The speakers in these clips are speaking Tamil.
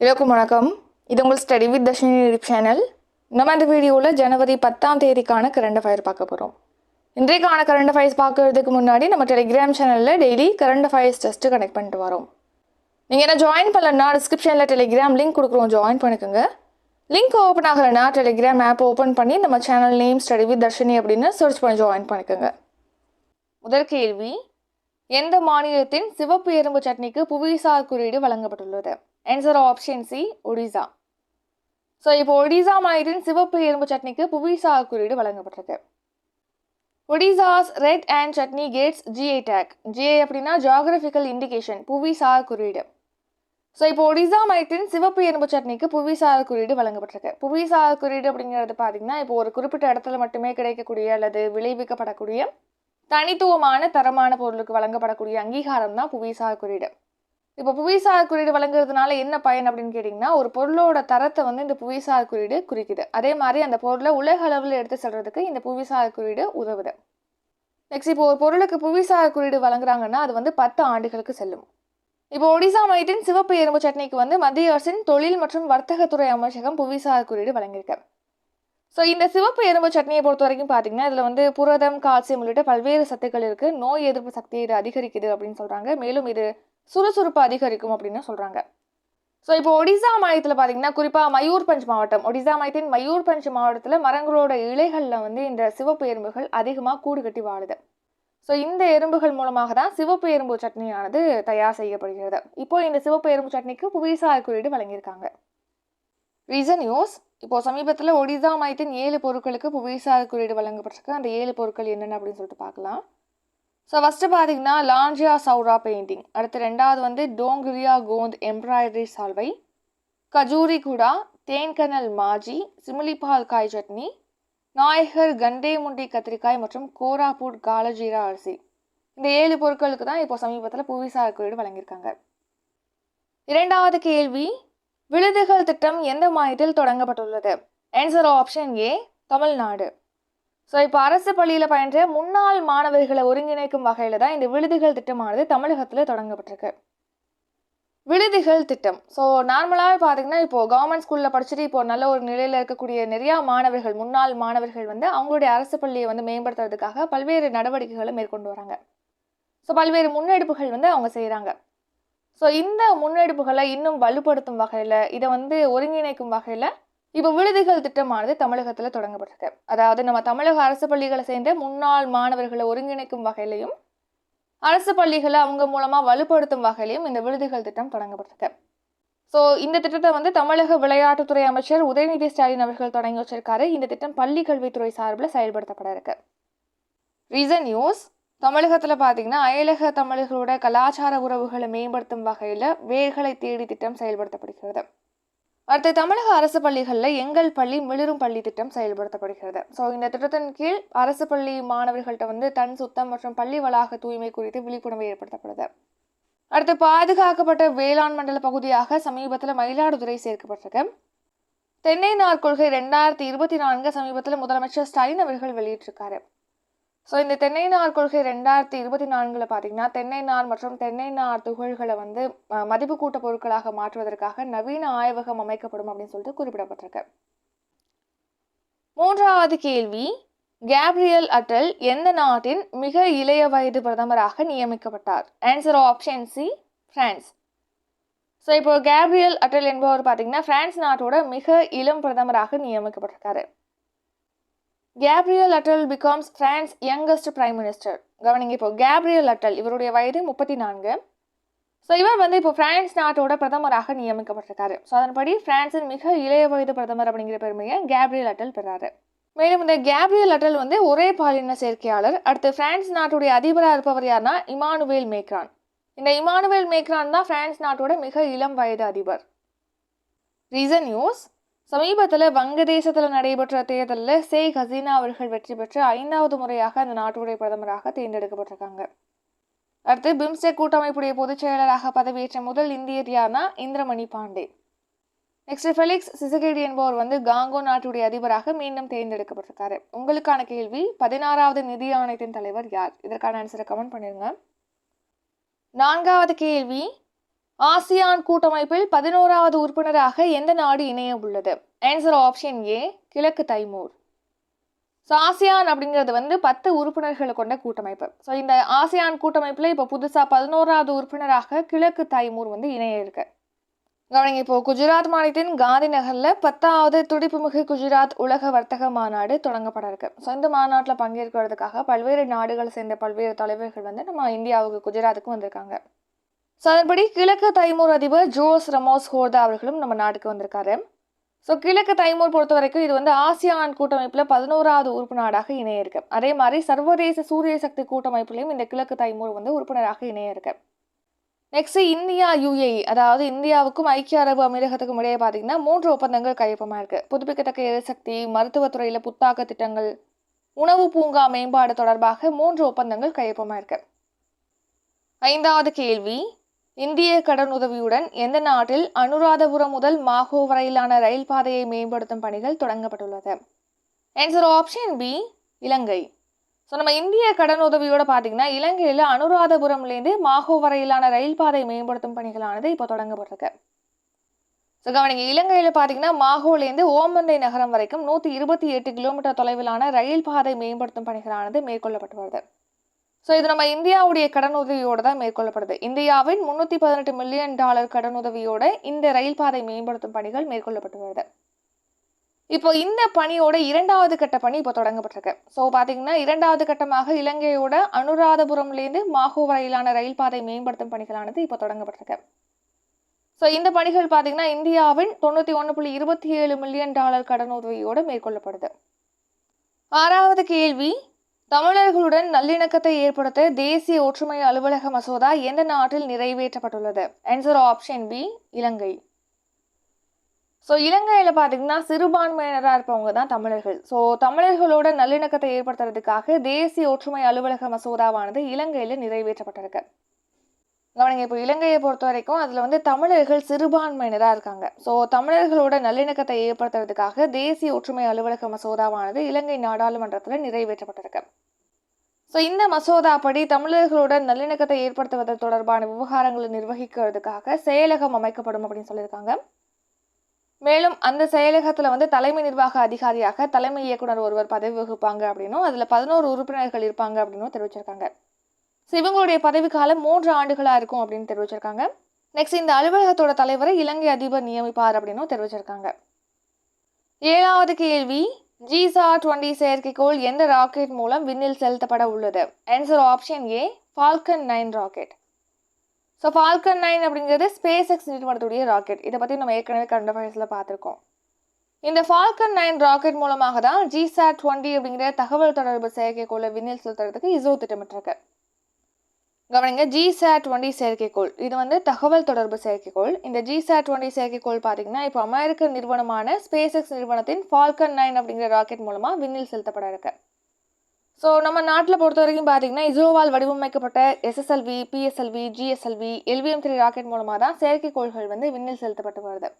எல்லோருக்கும் வணக்கம். இது உங்கள் study with Darshini YouTube channel நம்ம இந்த வீடியோவில் ஜனவரி பத்தாம் தேதிக்கான கரண்ட் அஃபயர் பார்க்க போகிறோம் இன்றைக்கான கரண்ட் அஃபயர்ஸ் பார்க்கறதுக்கு முன்னாடி நம்ம டெலிகிராம் சேனலில் daily current affairs test connect பண்ணிட்டு வரோம். நீங்கள் என்ன ஜாயின் பண்ணலன்னா டிஸ்கிரிப்ஷனில் டெலிகிராம் லிங்க் கொடுக்குறோம். ஜாயின் பண்ணிக்கோங்க. லிங்க் ஓப்பன் ஆகலைன்னா டெலிகிராம் ஆப் ஓப்பன் பண்ணி நம்ம channel name study with Darshini அப்படின்னு சர்ச் பண்ணி ஜாயின் பண்ணிக்கோங்க. முதல் கேள்வி எந்த மாநிலத்தின் சிவப்பு எறும்பு சட்னிக்கு புவிசார் குறியீடு வழங்கப்பட்டுள்ளது? Answer option C Odisha so இப்போ ஒடிசா மாநிலத்தின் சிவப்பு எறும்பு சட்னிக்கு புவிசார் குறியீடு வழங்கப்பட்டிருக்கு. Odisha's red ant chutney gets GI tag GI அப்படின்னா ஜியாகிரபிக்கல் இண்டிகேஷன் புவிசார் குறியீடு. ஸோ இப்போ ஒடிசா மாநிலத்தின் சிவப்பு எறும்பு சட்னிக்கு புவிசார் குறியீடு வழங்கப்பட்டிருக்கு. புவிசார் குறியீடு அப்படிங்கிறது பார்த்தீங்கன்னா இப்போ ஒரு குறிப்பிட்ட இடத்துல மட்டுமே கிடைக்கக்கூடிய அல்லது விளைவிக்கப்படக்கூடிய தனித்துவமான தரமான பொருளுக்கு வழங்கப்படக்கூடிய அங்கீகாரம் தான் புவிசார் குறியீடு. இப்போ புவிசார் குறியீடு வழங்குறதுனால என்ன பயன் அப்படின்னு கேட்டிங்கன்னா ஒரு பொருளோட தரத்தை வந்து இந்த புவிசார் குறியீடு குறிக்குது. அதே மாதிரி அந்த பொருளை உலக அளவில் எடுத்து செல்றதுக்கு இந்த புவிசார் குறியீடு உதவுது. நெக்ஸ்ட் இப்போ ஒரு பொருளுக்கு புவிசார் குறியீடு வழங்குறாங்கன்னா அது வந்து பத்து ஆண்டுகளுக்கு செல்லும். இப்போ ஒடிசா மாநிலத்தின் சிவப்பு எறும்பு சட்னிக்கு வந்து மத்திய அரசின் தொழில் மற்றும் வர்த்தகத்துறை அமைச்சகம் புவிசார் குறியீடு வழங்கியிருக்கு. ஸோ இந்த சிவப்பு எறும்பு சட்னியை பொறுத்த வரைக்கும் பார்த்தீங்கன்னா இதில் வந்து புரதம் கால்சியம் உள்ளிட்ட பல்வேறு சத்துக்கள் இருக்குது நோய் எதிர்ப்பு சக்தியை இது அதிகரிக்குது அப்படின்னு சொல்கிறாங்க மேலும் இது சுறுசுறுப்பு அதிகரிக்கும் அப்படின்னு சொல்கிறாங்க ஸோ இப்போ ஒடிசா மாநிலத்தில் பார்த்தீங்கன்னா குறிப்பாக மயூர்பஞ்ச் மாவட்டம். ஒடிசா மாநிலத்தின் மயூர்பஞ்ச் மாவட்டத்தில் மரங்களோட இலைகளில் வந்து இந்த சிவப்பு எறும்புகள் அதிகமாக கூடு கட்டி வாழுது. ஸோ இந்த எறும்புகள் மூலமாக தான் சிவப்பு எறும்பு சட்னியானது தயார் செய்யப்படுகிறது. இப்போ இந்த சிவப்பு எறும்பு சட்னிக்கு புவிசார் குறியீடு வழங்கியிருக்காங்க. ரீசன் நியூஸ் இப்போ சமீபத்தில் ஒடிசா மாநிலத்தின் ஏழு பொருட்களுக்கு புவிசார் குறியீடு வழங்கப்பட்டிருக்கு. அந்த ஏழு பொருட்கள் என்னென்ன அப்படின்னு சொல்லிட்டு பார்க்கலாம். ஸோ ஃபஸ்ட்டு பார்த்தீங்கன்னா லான்ஜியா சௌரா பெயிண்டிங் அடுத்து ரெண்டாவது வந்து டோங்கிரியா கோந்த் எம்ப்ராய்டரி சால்வை கஜூரி குடா தேன்கனல் மாஜி சிமிலிபால் காய் சட்னி நாயகர் கண்டேமுண்டி கத்திரிக்காய் மற்றும் கோராபூட் காலஜீரா அரிசி இந்த ஏழு பொருட்களுக்கு தான் இப்போ சமீபத்தில் புவிசார் குறியீடு வழங்கியிருக்காங்க. இரண்டாவது கேள்வி விழுதுகள் திட்டம் எந்த மாநிலத்தில் தொடங்கப்பட்டுள்ளது? Answer option A Tamil Nadu so இப்போ அரசு பள்ளியில் பயின்ற முன்னாள் மாணவர்களை ஒருங்கிணைக்கும் வகையில் தான் இந்த விழுதுகள் திட்டமானது தமிழகத்தில் தொடங்கப்பட்டிருக்கு. விழுதுகள் திட்டம். ஸோ நார்மலாகவே பார்த்தீங்கன்னா இப்போது கவர்மெண்ட் ஸ்கூலில் படிச்சுட்டு இப்போ நல்ல ஒரு நிலையில் இருக்கக்கூடிய நிறையா மாணவர்கள் முன்னாள் மாணவர்கள் வந்து அவங்களுடைய அரசு பள்ளியை வந்து மேம்படுத்துறதுக்காக பல்வேறு நடவடிக்கைகளை மேற்கொண்டு வராங்க. ஸோ பல்வேறு முன்னெடுப்புகள் வந்து அவங்க செய்கிறாங்க ஸோ இந்த முன்னெடுப்புகளை இன்னும் வலுப்படுத்தும் வகையில் இதை வந்து ஒருங்கிணைக்கும் வகையில் இப்போ விடுதிகள் திட்டமானது தமிழகத்தில் தொடங்கப்பட்டிருக்கு. அதாவது நம்ம தமிழக அரசு பள்ளிகளை சேர்ந்த முன்னாள் மாணவர்களை ஒருங்கிணைக்கும் வகையிலையும் அரசு பள்ளிகளை அவங்க மூலமாக வலுப்படுத்தும் வகையிலையும் இந்த விடுதிகள் திட்டம் தொடங்கப்பட்டிருக்கு. ஸோ இந்த திட்டத்தை வந்து தமிழக விளையாட்டுத்துறை அமைச்சர் உதயநிதி ஸ்டாலின் அவர்கள் தொடங்கி வச்சிருக்காரு. இந்த திட்டம் பள்ளி கல்வித்துறை சார்பில் செயல்படுத்தப்பட இருக்கு. ரீசன் நியூஸ் தமிழகத்தில் பார்த்தீங்கன்னா அயலக தமிழர்களோட கலாச்சார உறவுகளை மேம்படுத்தும் வகையில் வேர்களை தேடி திட்டம் செயல்படுத்தப்படுகிறது. அடுத்து தமிழக அரசு பள்ளிகளில் எங்கள் பள்ளி மிளிரும் பள்ளி திட்டம் செயல்படுத்தப்படுகிறது. ஸோ இந்த திட்டத்தின் கீழ் அரசு பள்ளி மாணவர்கள்ட்ட வந்து தன் சுத்தம் மற்றும் பள்ளி வளாக தூய்மை குறித்து விழிப்புணர்வு ஏற்படுத்தப்படுது. அடுத்து பாதுகாக்கப்பட்ட வேளாண் மண்டல பகுதியாக சமீபத்தில் மயிலாடுதுறை சேர்க்கப்பட்டிருக்கு. தென்னை நார் கொள்கை ரெண்டாயிரத்தி இருபத்தி நான்கு சமீபத்தில் முதலமைச்சர் ஸ்டாலின் அவர்கள் வெளியிட்டிருக்காரு. ஸோ இந்த தென்னை நார் கொள்கை ரெண்டாயிரத்தி இருபத்தி நான்கில் பார்த்தீங்கன்னா தென்னை நார் மற்றும் தென்னை நார் துகள்களை வந்து மதிப்பு கூட்ட பொருட்களாக மாற்றுவதற்காக நவீன ஆய்வகம் அமைக்கப்படும் அப்படின்னு சொல்லிட்டு குறிப்பிடப்பட்டிருக்கு. மூன்றாவது கேள்வி கேப்ரியல் அட்டல் எந்த நாட்டின் மிக இளைய வயது பிரதமராக நியமிக்கப்பட்டார்? Answer option C France so இப்போ கேப்ரியல் அட்டல் என்பவர் பார்த்தீங்கன்னா பிரான்ஸ் நாட்டோட மிக இளம் பிரதமராக நியமிக்கப்பட்டிருக்காரு. Gabriel Attal becomes France youngest prime minister கவனிங்க இப்போ கேப்ரியல் அட்டல் இவருடைய வயது முப்பத்தி நான்கு ஸோ இவர் வந்து இப்போ பிரான்ஸ் நாட்டோட பிரதமராக நியமிக்கப்பட்டிருக்காரு. ஸோ அதன்படி பிரான்சின் மிக இளைய வயது பிரதமர் அப்படிங்கிற பெருமையை கேப்ரியல் அட்டல் பெறாரு. மேலும் இந்த கேப்ரியல் அட்டல் வந்து ஒரே பாலின சேர்க்கையாளர். அடுத்து பிரான்ஸ் நாட்டுடைய அதிபராக இருப்பவர் யார்னா இமானுவேல் மேக்ரான். இந்த இமானுவேல் மேக்ரான் தான் பிரான்ஸ் நாட்டோட மிக இளம் வயது அதிபர். ரீசன் நியூஸ் சமீபத்தில் வங்கதேசத்தில் நடைபெற்ற தேர்தலில் ஷேக் ஹசீனா அவர்கள் வெற்றி பெற்று ஐந்தாவது முறையாக அந்த நாட்டுடைய பிரதமராக தேர்ந்தெடுக்கப்பட்டிருக்காங்க. அடுத்து பிம்ஸ்டெக் கூட்டமைப்புடைய பொதுச் செயலராக பதவியேற்ற முதல் இந்தியரியானா Indramani Pandey. Next Felix Tshisekedi என்பவர் வந்து காங்கோ நாட்டுடைய அதிபராக மீண்டும் தேர்ந்தெடுக்கப்பட்டிருக்காரு. உங்களுக்கான கேள்வி பதினாறாவது நிதி ஆணையத்தின் தலைவர் யார்? இதற்கான ஆன்சரை கமெண்ட் பண்ணிருங்க. நான்காவது கேள்வி ஆசியான் கூட்டமைப்பில் பதினோராவது உறுப்பினராக எந்த நாடு இணைய உள்ளது? ஆன்சர் ஆப்ஷன் ஏ கிழக்கு தைமூர். ஸோ ஆசியான் அப்படிங்கிறது வந்து பத்து உறுப்பினர்களை கொண்ட கூட்டமைப்பு. ஸோ இந்த ஆசியான் கூட்டமைப்பில் இப்போ புதுசாக பதினோராவது உறுப்பினராக கிழக்கு தைமூர் வந்து இணைய இருக்கு. கவனிங்க இப்போ குஜராத் மாநிலத்தின் காந்தி நகரில் பத்தாவது துடிப்புமிகு குஜராத் உலக வர்த்தக மாநாடு தொடங்கப்பட இருக்கு. ஸோ இந்த மாநாட்டில் பங்கேற்கிறதுக்காக பல்வேறு நாடுகளை சேர்ந்த பல்வேறு தலைவர்கள் வந்து நம்ம இந்தியாவுக்கு குஜராத்துக்கு வந்திருக்காங்க. ஸோ அதன்படி கிழக்கு தைமூர் அதிபர் ஜோஸ் ரமோஸ் ஹோர்தா அவர்களும் நம்ம நாட்டுக்கு வந்திருக்காரு. ஸோ கிழக்கு தைமூர் பொறுத்த வரைக்கும் இது வந்து ஆசியான் கூட்டமைப்பில் பதினோராவது உறுப்பு நாடாக இணைய இருக்கு அதே மாதிரி சர்வதேச சூரிய சக்தி கூட்டமைப்புலையும் இந்த கிழக்கு தைமூர் வந்து உறுப்பினராக இணைய இருக்கு நெக்ஸ்ட் இந்தியா யுஏஇ அதாவது இந்தியாவுக்கும் ஐக்கிய அரபு அமீரகத்துக்கும் இடையே பார்த்தீங்கன்னா மூன்று ஒப்பந்தங்கள் கையொப்பமாக இருக்கு. புதுப்பிக்கத்தக்க எரிசக்தி மருத்துவத்துறையில் புத்தாக்க திட்டங்கள் உணவு பூங்கா மேம்பாடு தொடர்பாக மூன்று ஒப்பந்தங்கள் கையொப்பமாக இருக்குது ஐந்தாவது கேள்வி இந்திய கடனுதவியுடன் எந்த நாட்டில் அனுராதபுரம் முதல் மாஹோ வரையிலான ரயில் பாதையை மேம்படுத்தும் பணிகள் தொடங்கப்பட்டுள்ளது. Answer option B Ilangai. So நம்ம இந்திய கடனுதவியோட பார்த்தீங்கன்னா இலங்கையில் அனுராதபுரம்லேருந்து மாஹோ வரையிலான ரயில் பாதை மேம்படுத்தும் பணிகளானது இப்போ தொடங்கப்பட்டிருக்கு. ஸோ கவனிங்க இலங்கையில் பார்த்தீங்கன்னா மாஹோலேருந்து ஓமந்தை நகரம் வரைக்கும் நூற்றி இருபத்தி எட்டு கிலோமீட்டர் தொலைவிலான ரயில் பாதை மேம்படுத்தும் பணிகளானது மேற்கொள்ளப்பட்டு வருது. ஸோ இது நம்ம இந்தியாவுடைய கடனுதவியோடு தான் மேற்கொள்ளப்படுது. இந்தியாவின் முன்னூற்றி பதினெட்டு மில்லியன் டாலர் கடனுதவியோட இந்த ரயில் பாதை மேம்படுத்தும் பணிகள் மேற்கொள்ளப்பட்டு வருது. இப்போ இந்த பணியோட இரண்டாவது கட்ட பணி இப்போ தொடங்கப்பட்டிருக்கு. ஸோ பார்த்தீங்கன்னா இரண்டாவது கட்டமாக இலங்கையோட அனுராதபுரம்லேருந்து மாஹோ வரையிலான ரயில் பாதை மேம்படுத்தும் பணிகளானது இப்போ தொடங்கப்பட்டிருக்கு. ஸோ இந்த பணிகள் பார்த்தீங்கன்னா இந்தியாவின் தொண்ணூற்றி ஒன்று புள்ளி இருபத்தி ஏழு மில்லியன் டாலர் கடனுதவியோடு மேற்கொள்ளப்படுது. ஆறாவது கேள்வி தமிழர்களுடன் நல்லிணக்கத்தை ஏற்படுத்த தேசிய ஒற்றுமை அலுவலக மசோதா எந்த நாட்டில் நிறைவேற்றப்பட்டுள்ளது? Answer option B Ilangai. So இலங்கையில் பார்த்தீங்கன்னா சிறுபான்மையினராக இருப்பவங்க தான் தமிழர்கள். ஸோ தமிழர்களோட நல்லிணக்கத்தை ஏற்படுத்துறதுக்காக தேசிய ஒற்றுமை அலுவலக மசோதாவானது இலங்கையில் நிறைவேற்றப்பட்டிருக்கு. கவனிங்க இப்போ இலங்கையை பொறுத்த வரைக்கும் அதில் வந்து தமிழர்கள் சிறுபான்மையினராக இருக்காங்க. ஸோ தமிழர்களோட நல்லிணக்கத்தை ஏற்படுத்துறதுக்காக தேசிய ஒற்றுமை அலுவலக மசோதாவானது இலங்கை நாடாளுமன்றத்தில் நிறைவேற்றப்பட்டிருக்கு. ஸோ இந்த மசோதா படி தமிழர்களோட நல்லிணக்கத்தை ஏற்படுத்துவது தொடர்பான விவகாரங்களை நிர்வகிக்கிறதுக்காக செயலகம் அமைக்கப்படும் அப்படின்னு சொல்லியிருக்காங்க. மேலும் அந்த செயலகத்தில் வந்து தலைமை நிர்வாக அதிகாரியாக தலைமை இயக்குனர் ஒருவர் பதவி வகுப்பாங்க அப்படின்னும் அதில் பதினோரு உறுப்பினர்கள் இருப்பாங்க அப்படின்னும் தெரிவிச்சிருக்காங்க. ஸோ இவங்களுடைய பதவிக்காலம் மூன்று ஆண்டுகளாக இருக்கும் அப்படின்னு தெரிவிச்சிருக்காங்க. நெக்ஸ்ட் இந்த அலுவலகத்தோட தலைவரை இலங்கை அதிபர் நியமிப்பார் அப்படின்னும் தெரிவிச்சிருக்காங்க. ஏழாவது கேள்வி ஜிசா டுவெண்ட்டி செயற்கைக்கோள் எந்த ராக்கெட் மூலம் விண்ணில் செலுத்தப்பட உள்ளது? Answer option A Falcon nine rocket. So Falcon nine அப்படிங்கிறது ஸ்பேஸ் எக்ஸ் நிறுவனத்துடைய ராக்கெட். இதை பற்றி நம்ம ஏற்கனவே கரண்ட் அஃபேர்ஸில் பார்த்துருக்கோம். இந்த ஃபால்கன் நைன் ராக்கெட் மூலமாக தான் ஜிசா டுவெண்ட்டி அப்படிங்கிற தகவல் தொடர்பு செயற்கைக்கோளை விண்ணில் செலுத்துறதுக்கு இஸ்ரோ திட்டமிட்டிருக்கு. கவனிங்க ஜிசாட் டுவெண்ட்டி செயற்கைக்கோள். இது வந்து தகவல் தொடர்பு செயற்கைக்கோள். இந்த ஜிசாட் டுவெண்ட்டி செயற்கைக்கோள் பார்த்தீங்கன்னா இப்போ அமெரிக்க நிறுவனமான ஸ்பேஸ் எக்ஸ் நிறுவனத்தின் ஃபால்கன் நைன் அப்படிங்கிற ராக்கெட் மூலமாக விண்ணில் செலுத்தப்பட இருக்கு. ஸோ நம்ம நாட்டில் பொறுத்த வரைக்கும் பார்த்தீங்கன்னா இஸ்ரோவால் வடிவமைக்கப்பட்ட SSLV PSLV GSLV LVM three rocket மூலமாக தான் செயற்கைக்கோள்கள் வந்து விண்ணில் செலுத்தப்பட்டு வருது.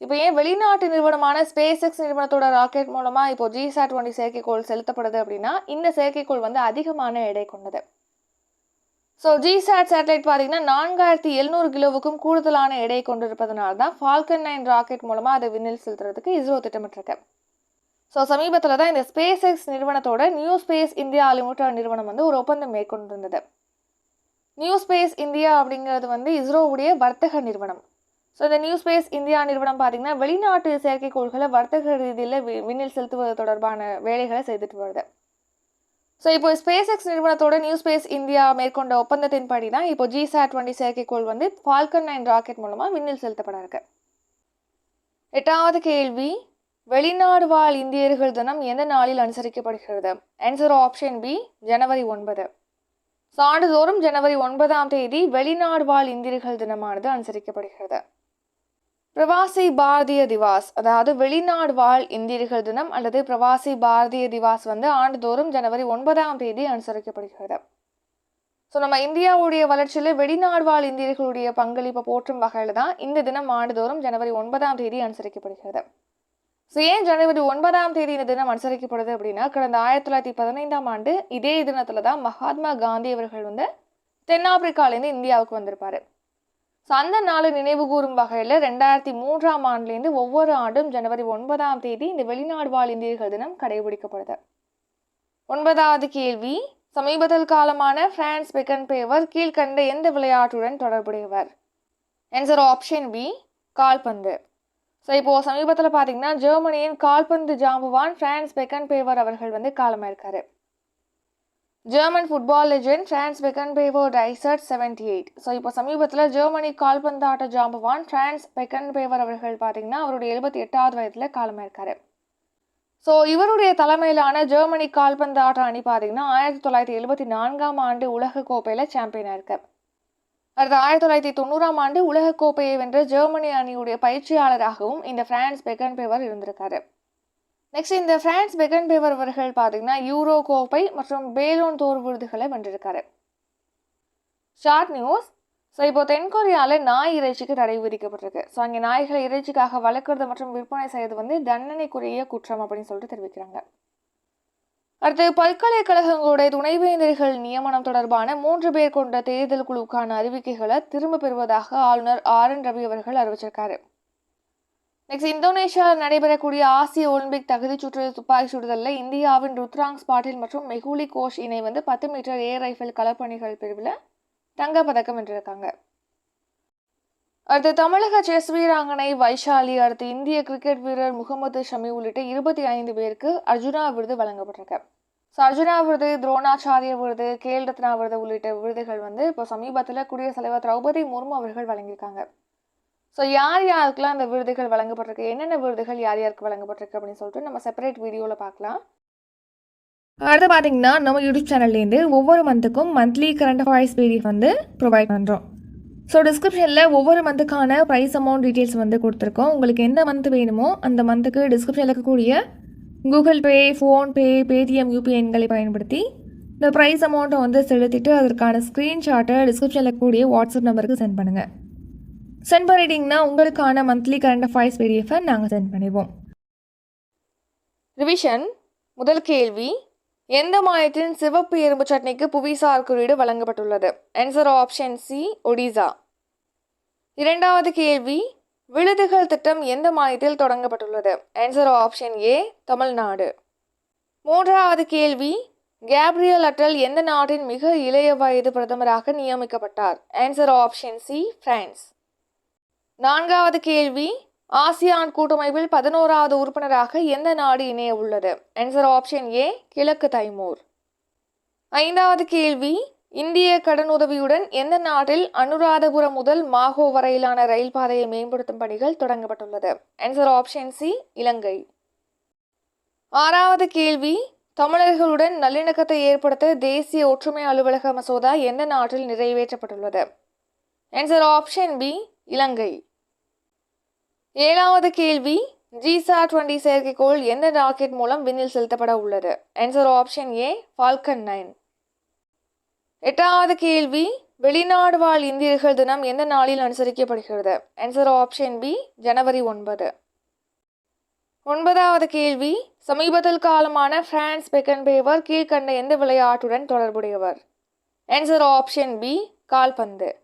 இப்போ ஏன் வெளிநாட்டு நிறுவனமான ஸ்பேஸ் எக்ஸ் நிறுவனத்தோட ராக்கெட் மூலமாக இப்போ ஜிசாட் டுவெண்ட்டி செயற்கைக்கோள் செலுத்தப்படுது அப்படின்னா இந்த செயற்கைக்கோள் வந்து அதிகமான எடை கொண்டது. ஸோ ஜிசாட் சேட்டலைட் பார்த்தீங்கன்னா நான்காயிரத்தி எழுநூறு கிலோவுக்கும் கூடுதலான எடை கொண்டிருப்பதனால தான் ஃபால்கன் நைன் ராக்கெட் மூலமாக அதை விண்ணில் செலுத்துறதுக்கு இஸ்ரோ திட்டமிட்டிருக்கு. ஸோ சமீபத்தில் தான் இந்த ஸ்பேஸ் எக்ஸ் நிறுவனத்தோட நியூ ஸ்பேஸ் இந்தியா லிமிடெட் நிறுவனம் வந்து ஒரு ஒப்பந்தம் மேற்கொண்டிருந்தது. நியூ ஸ்பேஸ் இந்தியா அப்படிங்கிறது வந்து இஸ்ரோவுடைய வர்த்தக நிறுவனம். ஸோ இந்த நியூ ஸ்பேஸ் இந்தியா நிறுவனம் பார்த்தீங்கன்னா வெளிநாட்டு செயற்கைக்கோள்களை வர்த்தக ரீதியில் வி விண்ணில் செலுத்துவது தொடர்பான வேலைகளை செய்துட்டு வருது. ஸோ இப்போ ஸ்பேஸ் எக்ஸ் நிறுவனத்தோட நியூ ஸ்பேஸ் இந்தியா மேற்கொண்ட ஒப்பந்தத்தின்படி தான் இப்போ ஜிசாட் டுவெண்ட்டி செயற்கைக்கோள் வந்து ஃபால்கன் நைன் ராக்கெட் மூலமாக விண்ணில் செலுத்தப்பட இருக்கு எட்டாவது கேள்வி வெளிநாடு வாழ் இந்தியர்கள் தினம் எந்த நாளில் அனுசரிக்கப்படுகிறது? ஆன்சர் ஆப்ஷன் பி ஜனவரி ஒன்பது. ஸோ ஆண்டுதோறும் ஜனவரி ஒன்பதாம் தேதி வெளிநாடு வாழ் இந்தியர்கள் தினமானது அனுசரிக்கப்படுகிறது. பிரவாசி பாரதிய திவாஸ் அதாவது வெளிநாடு வாழ் இந்தியர்கள் தினம் அல்லது பிரவாசி பாரதிய திவாஸ் வந்து ஆண்டுதோறும் ஜனவரி ஒன்பதாம் தேதி அனுசரிக்கப்படுகிறது. ஸோ நம்ம இந்தியாவுடைய வளர்ச்சியில் வெளிநாடு வாழ் இந்தியர்களுடைய பங்களிப்பை போற்றும் வகையில் தான் இந்த தினம் ஆண்டுதோறும் ஜனவரி ஒன்பதாம் தேதி அனுசரிக்கப்படுகிறது. ஸோ ஏன் ஜனவரி ஒன்பதாம் தேதி இந்த தினம் அனுசரிக்கப்படுது அப்படின்னா கடந்த ஆயிரத்தி தொள்ளாயிரத்தி பதினைந்தாம் ஆண்டு இதே தினத்தில் தான் மகாத்மா காந்தி அவர்கள் வந்து தென்னாப்பிரிக்காலேருந்து இந்தியாவுக்கு வந்திருப்பாரு. ஸோ அந்த நாளை நினைவு கூறும் வகையில் ரெண்டாயிரத்தி மூன்றாம் ஆண்டுலேருந்து ஒவ்வொரு ஆண்டும் ஜனவரி ஒன்பதாம் தேதி இந்த வெளிநாடு வாழ் இந்தியர்கள் தினம் கடைபிடிக்கப்படுது ஒன்பதாவது கேள்வி சமீபத்தில் காலமான பிரான்ஸ் பெக்கன் பேவர் கீழ்கண்ட எந்த விளையாட்டுடன் தொடர்புடையவர்? ஆன்சர் ஆப்ஷன் பி கால்பந்து. ஸோ இப்போது சமீபத்தில் பார்த்தீங்கன்னா ஜெர்மனியின் கால்பந்து ஜாம்புவான் பிரான்ஸ் பெக்கன் பேவர் அவர்கள் வந்து காலமாயிருக்காரு. German football legend Franz Beckenbauer dies at seventy eight so இப்போ சமீபத்தில் ஜெர்மனி கால்பந்து ஆட்ட ஜாம்பவான் ஃப்ரான்ஸ் பெக்கன் பேவர் அவர்கள் பார்த்தீங்கன்னா அவருடைய எழுபத்தி எட்டாவது வயதில் காலமாயிருக்காரு ஸோ இவருடைய தலைமையிலான ஜெர்மனி கால்பந்தாட்ட அணி பார்த்தீங்கன்னா ஆயிரத்தி தொள்ளாயிரத்தி எழுபத்தி நான்காம் ஆண்டு உலக கோப்பையில் சாம்பியனாக இருக்கு. அடுத்து ஆயிரத்தி தொள்ளாயிரத்தி தொண்ணூறாம் ஆண்டு உலக கோப்பையை வென்ற ஜெர்மனி அணியுடைய பயிற்சியாளராகவும் இந்த ஃப்ரான்ஸ் பெக்கன் பேவர் இருந்திருக்காரு. நெக்ஸ்ட் இந்த பிரான்ஸ் பெகன் பேவர் அவர்கள் பார்த்தீங்கன்னா யூரோ கோப்பை மற்றும் பேலோன் தோர் விருதுகளை வென்றிருக்காரு. ஷார்ட் நியூஸ் ஸோ இப்போ தென்கொரியாவில் நாய் இறைச்சிக்கு தடை விதிக்கப்பட்டிருக்கு. ஸோ அங்கே நாய்களை இறைச்சிக்காக வளர்க்குறது மற்றும் விற்பனை செய்வது வந்து தண்டனைக்குரிய குற்றம் அப்படின்னு சொல்லிட்டு தெரிவிக்கிறாங்க. அடுத்து பல்கலைக்கழகங்களுடைய துணைவேந்தர்கள் நியமனம் தொடர்பான மூன்று பேர் கொண்ட தேர்தல் குழுக்கான அறிவிக்கைகளை திரும்ப பெறுவதாக ஆளுநர் ஆர் என் ரவி அவர்கள் அறிவிச்சிருக்காரு. நெக்ஸ்ட் இந்தோனேஷியாவில் நடைபெறக்கூடிய ஆசிய ஒலிம்பிக் தகுதி சுற்று துப்பாக்கி சுடுதலில் இந்தியாவின் ருத்ராங் ஸ்பாட்டில் மற்றும் மெகுலி கோஷ் இணை வந்து பத்து மீட்டர் ஏர் ரைஃபிள் கலப்பணிகள் பிரிவில் தங்கப்பதக்கம் வென்றிருக்காங்க. அடுத்து தமிழக செஸ் வீராங்கனை வைஷாலி அடுத்து இந்திய கிரிக்கெட் வீரர் முகமது ஷமி உள்ளிட்ட இருபத்தி ஐந்து பேருக்கு அர்ஜுனா விருது வழங்கப்பட்டிருக்கு. ஸோ அர்ஜுனா விருது துரோணாச்சாரிய விருது கேல் ரத்னா விருது உள்ளிட்ட விருதுகள் வந்து இப்போ சமீபத்தில் குடியரசுத் தலைவர் திரௌபதி முர்மு அவர்கள் வழங்கியிருக்காங்க. ஸோ யார் யாருக்கெல்லாம் அந்த விருதுகள் வழங்கப்பட்டிருக்கு? என்னென்ன விருதுகள் யார் யாருக்கு வழங்கப்பட்டிருக்கு அப்படின்னு சொல்லிட்டு நம்ம செப்பரேட் வீடியோவில் பார்க்கலாம். அடுத்து பார்த்தீங்கன்னா நம்ம யூடியூப் சேனல்லேருந்து ஒவ்வொரு மந்த்துக்கும் மந்த்லி கரண்ட் அஃபேர்ஸ் பிடிஎஃப் வந்து ப்ரொவைட் பண்ணுறோம் ஸோ டிஸ்கிரிப்ஷனில் ஒவ்வொரு மந்த்துக்கான ப்ரைஸ் அமௌண்ட் டீட்டெயில்ஸ் வந்து கொடுத்துருக்கோம். உங்களுக்கு எந்த மந்த் வேணுமோ அந்த மந்த்துக்கு டிஸ்கிரிப்ஷனில் இருக்கக்கூடிய Google Pay PhonePe Paytm UPI எண்களை பயன்படுத்தி இந்த ப்ரைஸ் அமௌண்ட்டை வந்து செலுத்திட்டு அதற்கான ஸ்க்ரீன்ஷாட்டை டிஸ்கிரிப்ஷனில் இருக்கக்கூடிய வாட்ஸ்அப் நம்பருக்கு சென்ட் பண்ணுங்கள் சென்ட் பண்ணிட்டீங்கன்னா உங்களுக்கான மந்த்லி கரண்ட் அஃபேர்ஸ் பிடிஎஃபை நாங்கள் சென்ட் பண்ணிடுவோம். ரிவிஷன் முதல் கேள்வி எந்த மாயத்தின் சிவப்பு எறும்பு சட்னிக்கு புவிசார் குறியீடு வழங்கப்பட்டுள்ளது? Answer option C Odisha. இரண்டாவது கேள்வி விழுதுகள் திட்டம் எந்த மாநிலத்தில் தொடங்கப்பட்டுள்ளது? Answer option A Tamil Nadu. மூன்றாவது கேள்வி கேப்ரியல் அட்டல் எந்த நாட்டின் மிக இளைய வயது பிரதமராக நியமிக்கப்பட்டார்? ஆன்சர் ஆப்ஷன் சி பிரான்ஸ் நான்காவது கேள்வி. ஆசியான் கூட்டமைப்பில் பதினோராவது உறுப்பினராக எந்த நாடு இணைய உள்ளது? ஆன்சர் ஆப்ஷன் ஏ கிழக்கு தைமூர். ஐந்தாவது கேள்வி. இந்திய கடனுதவியுடன் எந்த நாட்டில் அனுராதபுரம் முதல் மாகோ வரையிலான ரயில் பாதையை மேம்படுத்தும் பணிகள் தொடங்கப்பட்டுள்ளது? Answer option C Ilangai. ஆறாவது கேள்வி. தமிழர்களுடன் நல்லிணக்கத்தை ஏற்படுத்த தேசிய ஒற்றுமை அலுவலக மசோதா எந்த நாட்டில் நிறைவேற்றப்பட்டுள்ளது? Answer option B Ilangai. ஏழாவது கேள்வி ஜிசா டுவெண்டி செயற்கைக்கோள் எந்த ராக்கெட் மூலம் விண்ணில் செலுத்தப்பட உள்ளது? Answer option A Falcon nine எட்டாவது கேள்வி வெளிநாடு வாழ் இந்தியர்கள் தினம் எந்த நாளில் அனுசரிக்கப்படுகிறது? ஆன்சர் ஆப்ஷன் பி ஜனவரி ஒன்பது. ஒன்பதாவது கேள்வி சமீபத்தில் காலமான பிரான்ஸ் பெக்கன் பேவர் கீழ்கண்ட எந்த விளையாட்டுடன் தொடர்புடையவர்? ஆன்சர் ஆப்ஷன் பி கால்பந்து.